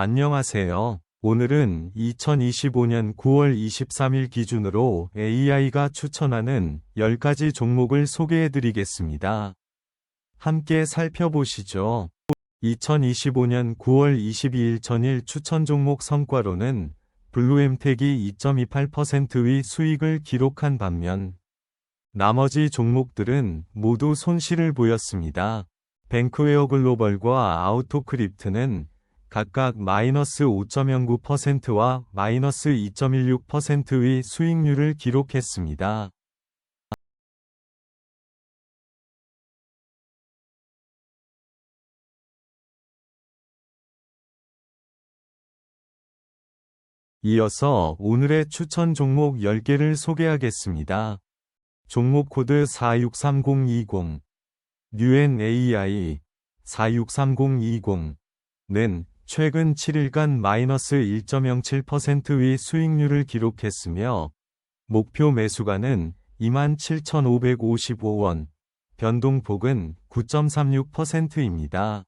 안녕하세요. 오늘은 2025년 9월 23일 기준으로 AI가 추천하는 10가지 종목을 소개해 드리겠습니다. 함께 살펴보시죠. 2025년 9월 22일 전일 추천 종목 성과로는 블루엠텍이 2.28%의 수익을 기록한 반면 나머지 종목들은 모두 손실을 보였습니다. 뱅크웨어 글로벌과 아우토크립트는 각각 마이너스 5.09%와 마이너스 2.16%의 수익률을 기록했습니다. 이어서 오늘의 추천 종목 10개를 소개하겠습니다. 종목 코드 463020 뉴엔 AI 463020는 최근 7일간 마이너스 1.07%의 수익률을 기록했으며 목표 매수가는 27,555원, 변동폭은 9.36%입니다.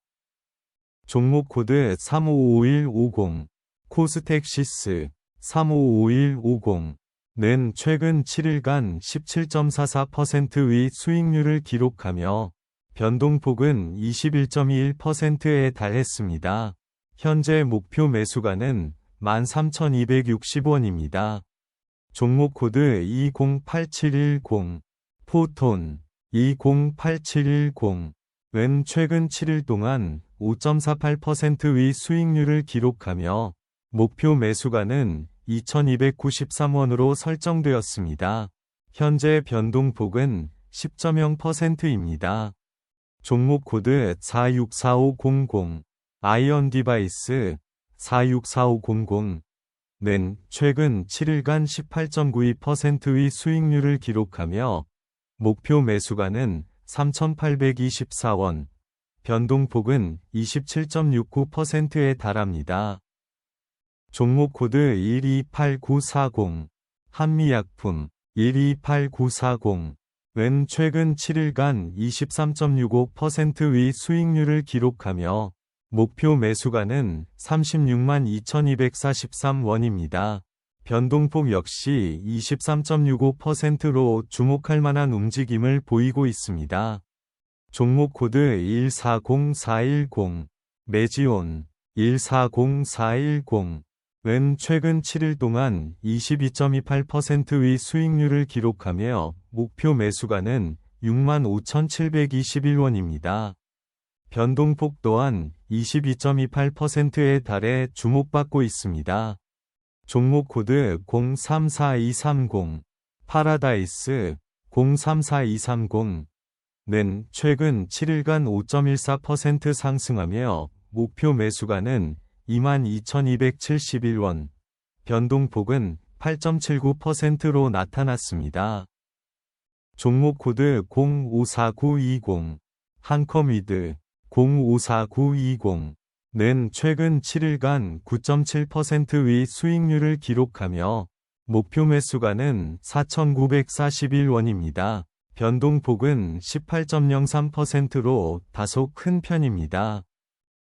종목 코드 355150 코스텍 시스 355150는 최근 7일간 17.44%의 수익률을 기록하며 변동폭은 21.21%에 달했습니다. 현재 목표 매수가는 13,260원입니다. 종목 코드 208710 포톤 208710은 최근 7일 동안 5.48%의 수익률을 기록하며 목표 매수가는 2293원으로 설정되었습니다. 현재 변동폭은 10.0%입니다. 종목 코드 464500 아이언 디바이스 464500는 최근 7일간 18.92%의 수익률을 기록하며 목표 매수가는 3,824원, 변동폭은 27.69%에 달합니다. 종목 코드 128940 한미약품 128940은 최근 7일간 23.65%의 수익률을 기록하며 목표 매수가는 36만 2243원입니다. 변동폭 역시 23.65%로 주목할 만한 움직임을 보이고 있습니다. 종목 코드 140410 매지온 140410 은 최근 7일 동안 22.28%의 수익률을 기록하며 목표 매수가는 65,721원입니다. 변동폭 또한 22.28%에 달해 주목받고 있습니다. 종목 코드 034230 파라다이스 034230는 최근 7일간 5.14% 상승하며 목표 매수가는 22,271원, 변동폭은 8.79%로 나타났습니다. 종목 코드 054920 한컴위드 054920는 최근 7일간 9.7%의 수익률을 기록하며 목표 매수가는 4,941원입니다. 변동폭은 18.03%로 다소 큰 편입니다.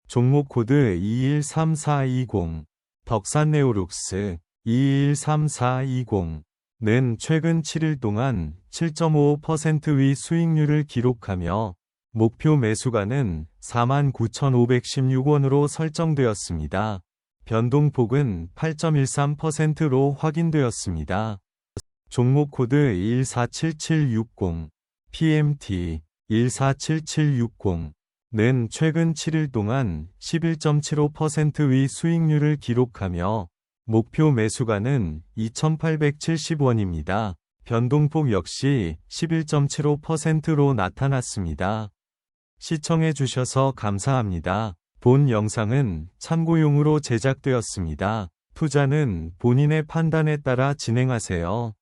종목 코드 213420 덕산네오룩스 213420는 최근 7일 동안 7.55%의 수익률을 기록하며 목표 매수가는 49,516원으로 설정되었습니다. 변동폭은 8.13%로 확인되었습니다. 종목 코드 147760 PMT 147760는 최근 7일 동안 11.75%의 수익률을 기록하며 목표 매수가는 2,870원입니다. 변동폭 역시 11.75%로 나타났습니다. 시청해 주셔서 감사합니다. 본 영상은 참고용으로 제작되었습니다. 투자는 본인의 판단에 따라 진행하세요.